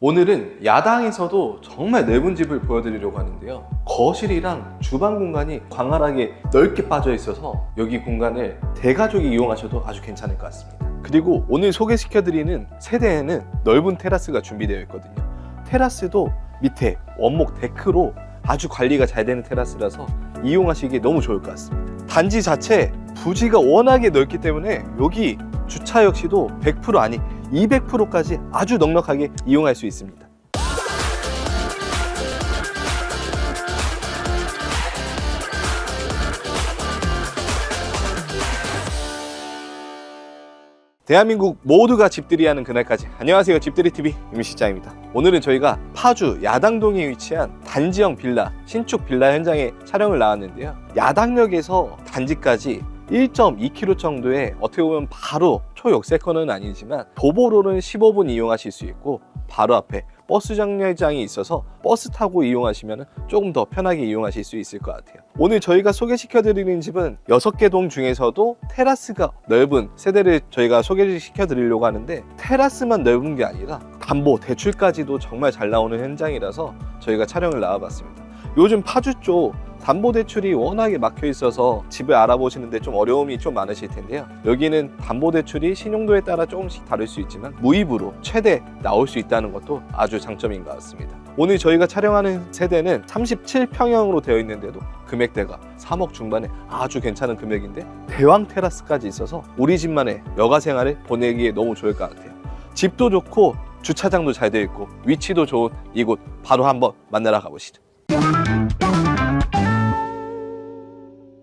오늘은 야당에서도 정말 넓은 집을 보여드리려고 하는데요. 거실이랑 주방 공간이 광활하게 넓게 빠져 있어서 여기 공간을 대가족이 이용하셔도 아주 괜찮을 것 같습니다. 그리고 오늘 소개시켜드리는 세대에는 넓은 테라스가 준비되어 있거든요. 테라스도 밑에 원목 데크로 아주 관리가 잘 되는 테라스라서 이용하시기에 너무 좋을 것 같습니다. 단지 자체 부지가 워낙에 넓기 때문에 여기 주차 역시도 100% 아니 200%까지 아주 넉넉하게 이용할 수 있습니다. 대한민국 모두가 집들이 하는 그날까지. 안녕하세요. 집들이 TV 임시장입니다. 오늘은 저희가 파주 야당동에 위치한 단지형 빌라 신축 빌라 현장에 촬영을 나왔는데요. 야당역에서 단지까지 1.2km 정도의 어떻게 보면 바로 초역세권은 아니지만 도보로는 15분 이용하실 수 있고 바로 앞에 버스 정류장이 있어서 버스 타고 이용하시면 조금 더 편하게 이용하실 수 있을 것 같아요. 오늘 저희가 소개시켜 드리는 집은 6개 동 중에서도 테라스가 넓은 세대를 저희가 소개시켜 드리려고 하는데 테라스만 넓은 게 아니라 담보, 대출까지도 정말 잘 나오는 현장이라서 저희가 촬영을 나와봤습니다. 요즘 파주 쪽 담보대출이 워낙에 막혀 있어서 집을 알아보시는데 좀 어려움이 좀 많으실 텐데요. 여기는 담보대출이 신용도에 따라 조금씩 다를 수 있지만 무입으로 최대 나올 수 있다는 것도 아주 장점인 것 같습니다. 오늘 저희가 촬영하는 세대는 37평형으로 되어 있는데도 금액대가 3억 중반에 아주 괜찮은 금액인데 대왕 테라스까지 있어서 우리 집만의 여가 생활을 보내기에 너무 좋을 것 같아요. 집도 좋고 주차장도 잘 되어 있고 위치도 좋은 이곳 바로 한번 만나러 가보시죠.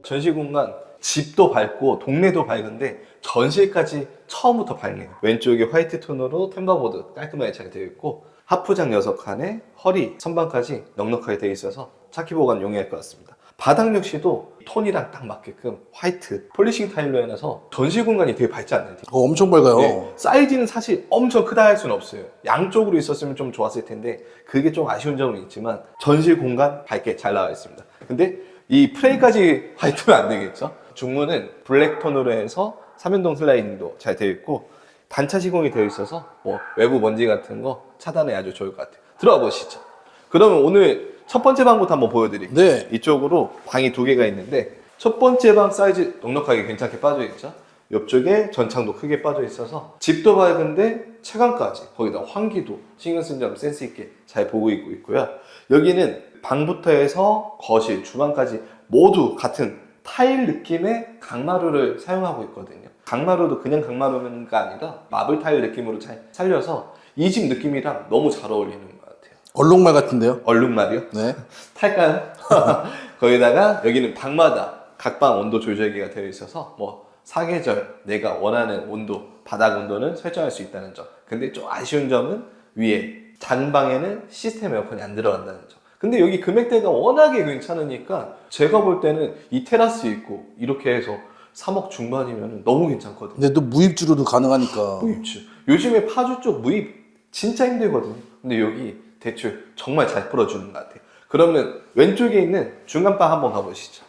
전시 공간 집도 밝고 동네도 밝은데 전실까지 처음부터 밝네요. 왼쪽에 화이트 톤으로 템버보드 깔끔하게 잘 되어 있고 하프장 6칸에 허리 선반까지 넉넉하게 되어 있어서 차키 보관 용이할 것 같습니다. 바닥 역시도 톤이랑 딱 맞게끔 화이트 폴리싱 타일로 해놔서 전시 공간이 되게 밝지 않나요? 어, 엄청 밝아요. 네, 사이즈는 사실 엄청 크다 할 수는 없어요. 양쪽으로 있었으면 좀 좋았을 텐데 그게 좀 아쉬운 점은 있지만 전실 공간 밝게 잘 나와 있습니다. 근데 이 프레임까지 화이트면 안 되겠죠? 중문은 블랙 톤으로 해서 삼연동 슬라이딩도 잘 되어 있고 단차 시공이 되어 있어서 뭐 외부 먼지 같은 거 차단에 아주 좋을 것 같아요. 들어가 보시죠. 그러면 오늘 첫 번째 방부터 한번 보여드릴게요. 네. 이쪽으로 방이 두 개가 있는데 첫 번째 방 사이즈 넉넉하게 괜찮게 빠져 있죠. 옆쪽에 전창도 크게 빠져 있어서 집도 밝은데 채광까지 거기다 환기도 신경 쓴 점 센스 있게 잘 보고 있고 있고요. 여기는 방부터 해서 거실, 주방까지 모두 같은 타일 느낌의 강마루를 사용하고 있거든요. 강마루도 그냥 강마루가 아니라 마블 타일 느낌으로 잘 살려서 이 집 느낌이랑 너무 잘 어울리는 것 같아요. 얼룩말 같은데요? 얼룩말이요? 네. 탈까요? 거기다가 여기는 방마다 각방 온도 조절기가 되어 있어서 뭐 사계절 내가 원하는 온도 바닥 온도는 설정할 수 있다는 점. 근데 좀 아쉬운 점은 위에 단방에는 시스템 에어컨이 안 들어간다는 점. 근데 여기 금액대가 워낙에 괜찮으니까 제가 볼 때는 이 테라스 있고 이렇게 해서 3억 중반이면 너무 괜찮거든요. 근데 또 무입주로도 가능하니까. 무입주. 요즘에 파주 쪽 무입 진짜 힘들거든요. 근데 여기 대출 정말 잘 풀어주는 것 같아요. 그러면 왼쪽에 있는 중간방 한번 가보시죠.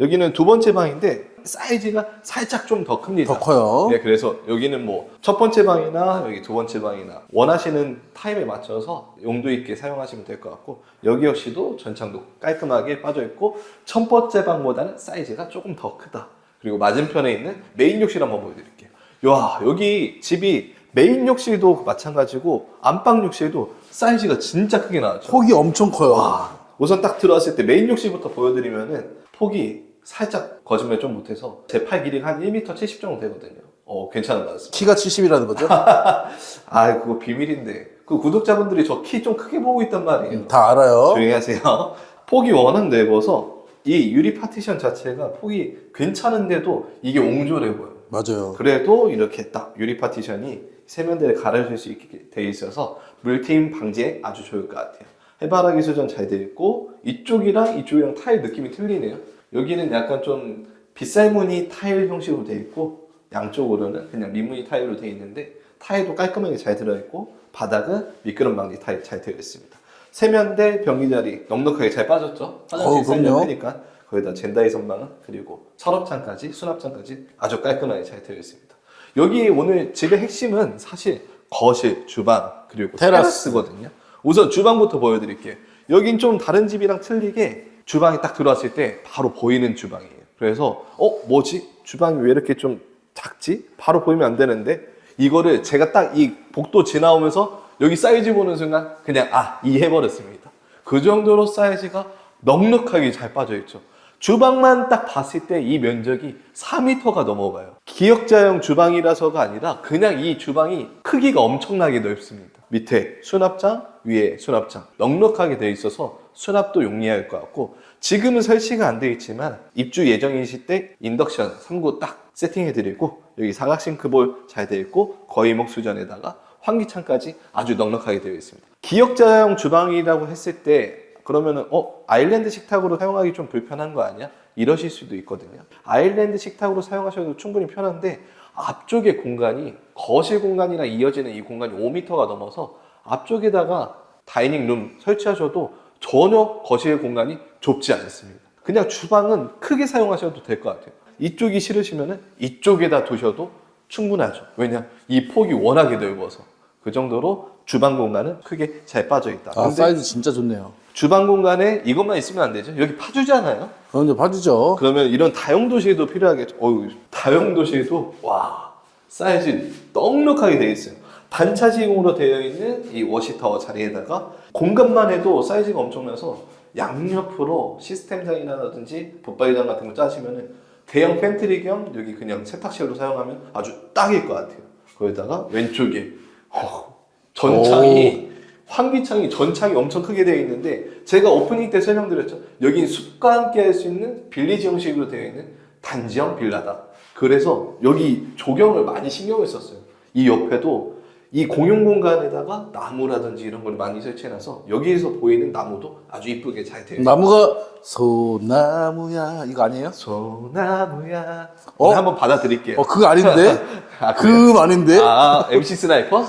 여기는 두 번째 방인데 사이즈가 살짝 좀 더 큽니다. 더 커요. 네, 그래서 여기는 뭐 첫 번째 방이나 여기 두 번째 방이나 원하시는 타입에 맞춰서 용도 있게 사용하시면 될 것 같고 여기 역시도 전창도 깔끔하게 빠져 있고 첫 번째 방보다는 사이즈가 조금 더 크다. 그리고 맞은편에 있는 메인 욕실 한번 보여드릴게요. 와 여기 집이 메인 욕실도 마찬가지고 안방 욕실도 사이즈가 진짜 크게 나왔죠. 폭이 엄청 커요. 와, 우선 딱 들어왔을 때 메인 욕실부터 보여드리면은 폭이 살짝 거짓말 좀 못해서 제 팔 길이가 한 1m 70 정도 되거든요. 어, 괜찮은 것 같습니다. 키가 70이라는 거죠? 아, 그거 비밀인데. 그 구독자분들이 저 키 좀 크게 보고 있단 말이에요. 다 알아요. 조용히 하세요. 폭이 워낙 넓어서 이 유리 파티션 자체가 폭이 괜찮은데도 이게 옹졸해 보여요. 맞아요. 그래도 이렇게 딱 유리 파티션이 세면대를 가려줄 수 있게 돼 있어서 물팀 방지에 아주 좋을 것 같아요. 해바라기 수전 잘 돼 있고 이쪽이랑 이쪽이랑 타일 느낌이 틀리네요. 여기는 약간 좀 빗살 무늬 타일 형식으로 돼 있고 양쪽으로는 그냥 리무늬 타일로 돼 있는데 타일도 깔끔하게 잘 들어 있고 바닥은 미끄럼 방지 타일 잘 되어 있습니다. 세면대 변기 자리 넉넉하게 잘 빠졌죠? 화장실. 살려니까 거기다 젠다이 선방은 그리고 서랍장까지 수납장까지 아주 깔끔하게 잘 되어 있습니다. 여기 오늘 집의 핵심은 사실 거실, 주방 그리고 테라스. 테라스거든요. 우선 주방부터 보여드릴게요. 여긴 좀 다른 집이랑 틀리게 주방이 딱 들어왔을 때 바로 보이는 주방이에요. 그래서 어 뭐지? 주방이 왜 이렇게 좀 작지? 바로 보이면 안 되는데 이거를 제가 딱 이 복도 지나오면서 여기 사이즈 보는 순간 그냥 아 이해버렸습니다. 그 정도로 사이즈가 넉넉하게 잘 빠져 있죠. 주방만 딱 봤을 때 이 면적이 4m가 넘어가요. 기역자형 주방이라서가 아니라 그냥 이 주방이 크기가 엄청나게 넓습니다. 밑에 수납장, 위에 수납장. 넉넉하게 되어 있어서 수납도 용이할 것 같고 지금은 설치가 안 되어 있지만 입주 예정이실 때 인덕션 3구 딱 세팅해 드리고 여기 사각 싱크볼 잘 되어 있고 거의목 수전에다가 환기창까지 아주 넉넉하게 되어 있습니다. 기역자형 주방이라고 했을 때 그러면은 어 아일랜드 식탁으로 사용하기 좀 불편한 거 아니야? 이러실 수도 있거든요. 아일랜드 식탁으로 사용하셔도 충분히 편한데 앞쪽의 공간이 거실 공간이랑 이어지는 이 공간이 5m가 넘어서 앞쪽에다가 다이닝 룸 설치하셔도 전혀 거실 공간이 좁지 않습니다. 그냥 주방은 크게 사용하셔도 될 것 같아요. 이쪽이 싫으시면은 이쪽에다 두셔도 충분하죠. 왜냐 이 폭이 워낙에 넓어서 그 정도로 주방 공간은 크게 잘 빠져 있다. 아 근데 사이즈 진짜 좋네요. 주방 공간에 이것만 있으면 안 되죠. 여기 파주잖아요. 그럼 이제 봐주죠. 그러면 이런 다용 도시에도 필요하겠죠. 어유 다용 도시에도 와 사이즈 넉넉하게 되어 있어요. 단차식으로 되어 있는 이 워시타워 자리에다가 공간만 해도 사이즈가 엄청나서 양옆으로 시스템장이라든지 붙박이장 같은 거 짜시면은 대형 팬트리 겸 여기 그냥 세탁실로 사용하면 아주 딱일 것 같아요. 거기다가 왼쪽에 어, 전창이 환기창이 전창이 엄청 크게 되어 있는데 제가 오프닝 때 설명드렸죠. 여긴 숲과 함께 할 수 있는 빌리지 형식으로 되어 있는 단지형 빌라다. 그래서 여기 조경을 많이 신경을 썼어요. 이 옆에도 이 공용 공간에다가 나무라든지 이런 걸 많이 설치해놔서 여기에서 보이는 나무도 아주 이쁘게 잘 되어 있어요. 나무가 소나무야 이거 아니에요? 소나무야. 어? 오늘 한번 받아드릴게요. 어 그거 아닌데? 아, 그래요? 그 아닌데? 아, MC 스나이퍼?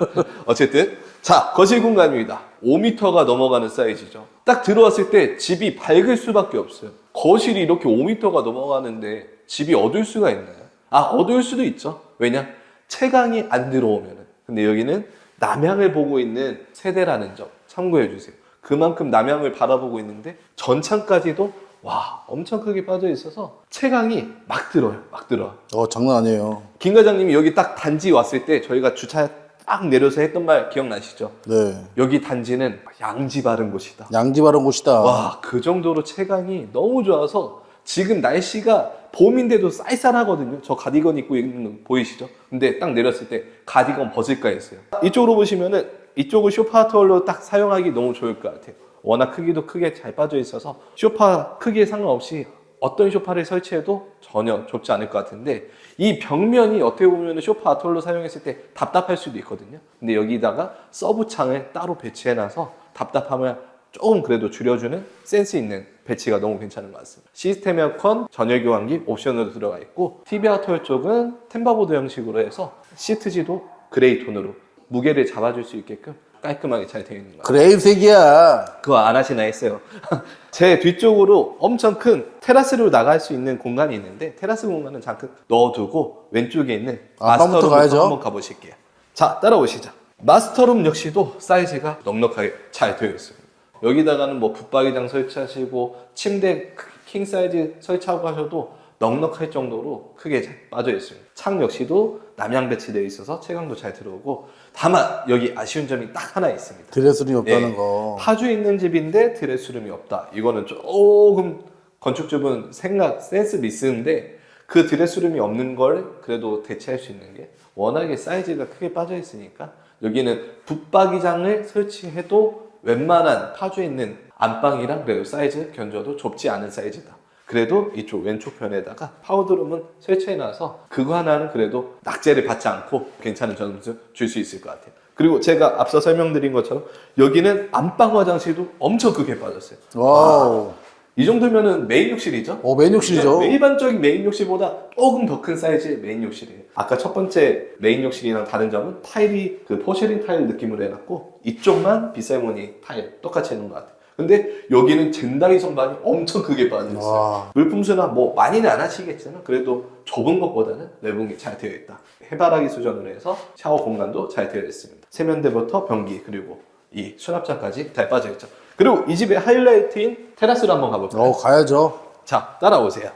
어쨌든. 자, 거실 공간입니다. 5m가 넘어가는 사이즈죠. 딱 들어왔을 때 집이 밝을 수밖에 없어요. 거실이 이렇게 5m가 넘어가는데 집이 어두울 수가 있나요? 아, 어두울 수도 있죠. 왜냐? 채광이 안 들어오면은. 근데 여기는 남향을 보고 있는 세대라는 점 참고해 주세요. 그만큼 남향을 바라보고 있는데 전창까지도 와, 엄청 크게 빠져 있어서 채광이 막 들어요. 막 들어. 어 장난 아니에요. 김 과장님이 여기 딱 단지 왔을 때 저희가 주차 딱 내려서 했던 말 기억나시죠? 네. 여기 단지는 양지 바른 곳이다. 양지 바른 곳이다. 와, 그 정도로 체감이 너무 좋아서 지금 날씨가 봄인데도 쌀쌀하거든요. 저 가디건 입고 있는 거 보이시죠? 근데 딱 내렸을 때 가디건 벗을까 했어요. 이쪽으로 보시면은 이쪽을 쇼파 투어로 딱 사용하기 너무 좋을 것 같아요. 워낙 크기도 크게 잘 빠져 있어서 쇼파 크기에 상관없이 어떤 쇼파를 설치해도 전혀 좁지 않을 것 같은데 이 벽면이 어떻게 보면 쇼파 아톨로 사용했을 때 답답할 수도 있거든요. 근데 여기다가 서브 창을 따로 배치해놔서 답답함을 조금 그래도 줄여주는 센스 있는 배치가 너무 괜찮은 것 같습니다. 시스템 에어컨, 전열 교환기 옵션으로 들어가 있고 TV 아톨 쪽은 템바보드 형식으로 해서 시트지도 그레이 톤으로 무게를 잡아줄 수 있게끔 깔끔하게 잘 되어 있는 것 같아요. 그레이색이야. 그거 안 하시나 했어요. 제 뒤쪽으로 엄청 큰 테라스로 나갈 수 있는 공간이 있는데 테라스 공간은 잠깐 넣어두고 왼쪽에 있는 아, 마스터룸부터 가야죠. 한번 가보실게요. 자, 따라오시죠. 마스터룸 역시도 사이즈가 넉넉하게 잘 되어 있습니다. 여기다가는 뭐 붙박이장 설치하시고 침대 킹 사이즈 설치하고 하셔도 넉넉할 정도로 크게 잘 빠져 있습니다. 창 역시도 남향 배치되어 있어서 채광도 잘 들어오고 다만 여기 아쉬운 점이 딱 하나 있습니다. 드레스룸이 없다는 예. 거. 파주 있는 집인데 드레스룸이 없다. 이거는 조금 건축주분 생각 센스 미스인데 그 드레스룸이 없는 걸 그래도 대체할 수 있는 게 워낙에 사이즈가 크게 빠져 있으니까 여기는 붙박이장을 설치해도 웬만한 파주에 있는 안방이랑 그래도 사이즈 견줘도 좁지 않은 사이즈다. 그래도 이쪽 왼쪽 편에다가 파우더룸은 설치해놔서 그거 하나는 그래도 낙제를 받지 않고 괜찮은 점수 줄 수 있을 것 같아요. 그리고 제가 앞서 설명드린 것처럼 여기는 안방 화장실도 엄청 크게 빠졌어요. 와우. 이 정도면은 메인 욕실이죠? 어 메인 욕실이죠. 그냥 일반적인 메인 욕실보다 조금 더 큰 사이즈의 메인 욕실이에요. 아까 첫 번째 메인 욕실이랑 다른 점은 타일이 그 포쉐린 타일 느낌으로 해놨고 이쪽만 빗살무늬 타일 똑같이 해놓은 것 같아요. 근데 여기는 젠다리 선반이 엄청 크게 빠져있어요. 와. 물품 수나 뭐 많이는 안 하시겠지만 그래도 좁은 것보다는 넓은 게 잘 되어 있다. 해바라기 수전으로 해서 샤워 공간도 잘 되어 있습니다. 세면대부터 변기 그리고 이 수납장까지 잘 빠져 있죠. 그리고 이 집의 하이라이트인 테라스로 한번 가볼까요? 어, 가야죠. 자, 따라오세요.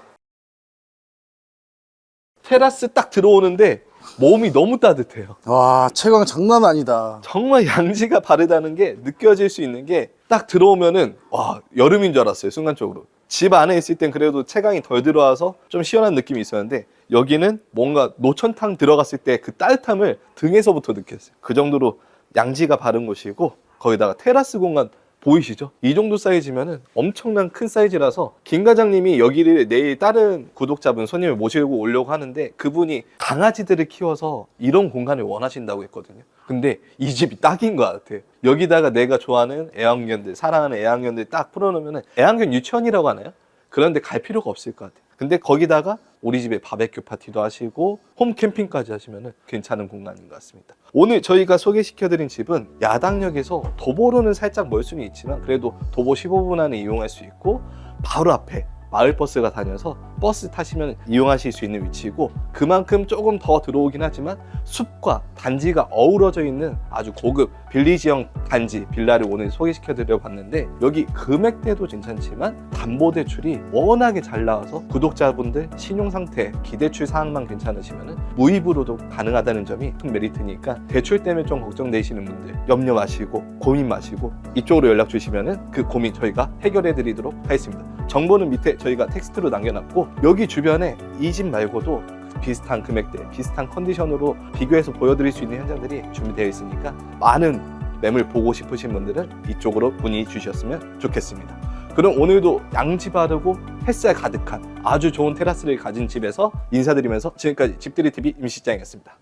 테라스 딱 들어오는데 몸이 너무 따뜻해요. 와, 채광 장난 아니다. 정말 양지가 바르다는 게 느껴질 수 있는 게 딱 들어오면은 와 여름인 줄 알았어요 순간적으로. 집 안에 있을 땐 그래도 체감이 덜 들어와서 좀 시원한 느낌이 있었는데 여기는 뭔가 노천탕 들어갔을 때 그 따뜻함을 등에서부터 느꼈어요. 그 정도로 양지가 바른 곳이고 거기다가 테라스 공간 보이시죠? 이 정도 사이즈면은 엄청난 큰 사이즈라서 김 과장님이 여기를 내일 다른 구독자분 손님을 모시고 오려고 하는데 그분이 강아지들을 키워서 이런 공간을 원하신다고 했거든요. 근데 이 집이 딱인 것 같아요. 여기다가 내가 좋아하는 애완견들, 사랑하는 애완견들 딱 풀어놓으면 애완견 유치원이라고 하나요? 그런데 갈 필요가 없을 것 같아요. 근데 거기다가 우리 집에 바베큐 파티도 하시고 홈 캠핑까지 하시면 괜찮은 공간인 것 같습니다. 오늘 저희가 소개시켜드린 집은 야당역에서 도보로는 살짝 멀 수는 있지만 그래도 도보 15분 안에 이용할 수 있고 바로 앞에 마을버스가 다녀서 버스 타시면 이용하실 수 있는 위치이고 그만큼 조금 더 들어오긴 하지만 숲과 단지가 어우러져 있는 아주 고급 빌리지형 단지 빌라를 오늘 소개시켜 드려 봤는데 여기 금액대도 괜찮지만 담보 대출이 워낙에 잘 나와서 구독자분들 신용 상태 기대출 사항만 괜찮으시면 무입으로도 가능하다는 점이 큰 메리트니까 대출 때문에 좀 걱정되시는 분들 염려 마시고 고민 마시고 이쪽으로 연락 주시면 그 고민 저희가 해결해 드리도록 하겠습니다 정보는 밑에 저희가 텍스트로 남겨놨고 여기 주변에 이 집 말고도 비슷한 금액대, 비슷한 컨디션으로 비교해서 보여드릴 수 있는 현장들이 준비되어 있으니까 많은 매물 보고 싶으신 분들은 이쪽으로 문의 주셨으면 좋겠습니다. 그럼 오늘도 양지 바르고 햇살 가득한 아주 좋은 테라스를 가진 집에서 인사드리면서 지금까지 집들이 TV 임시장이었습니다.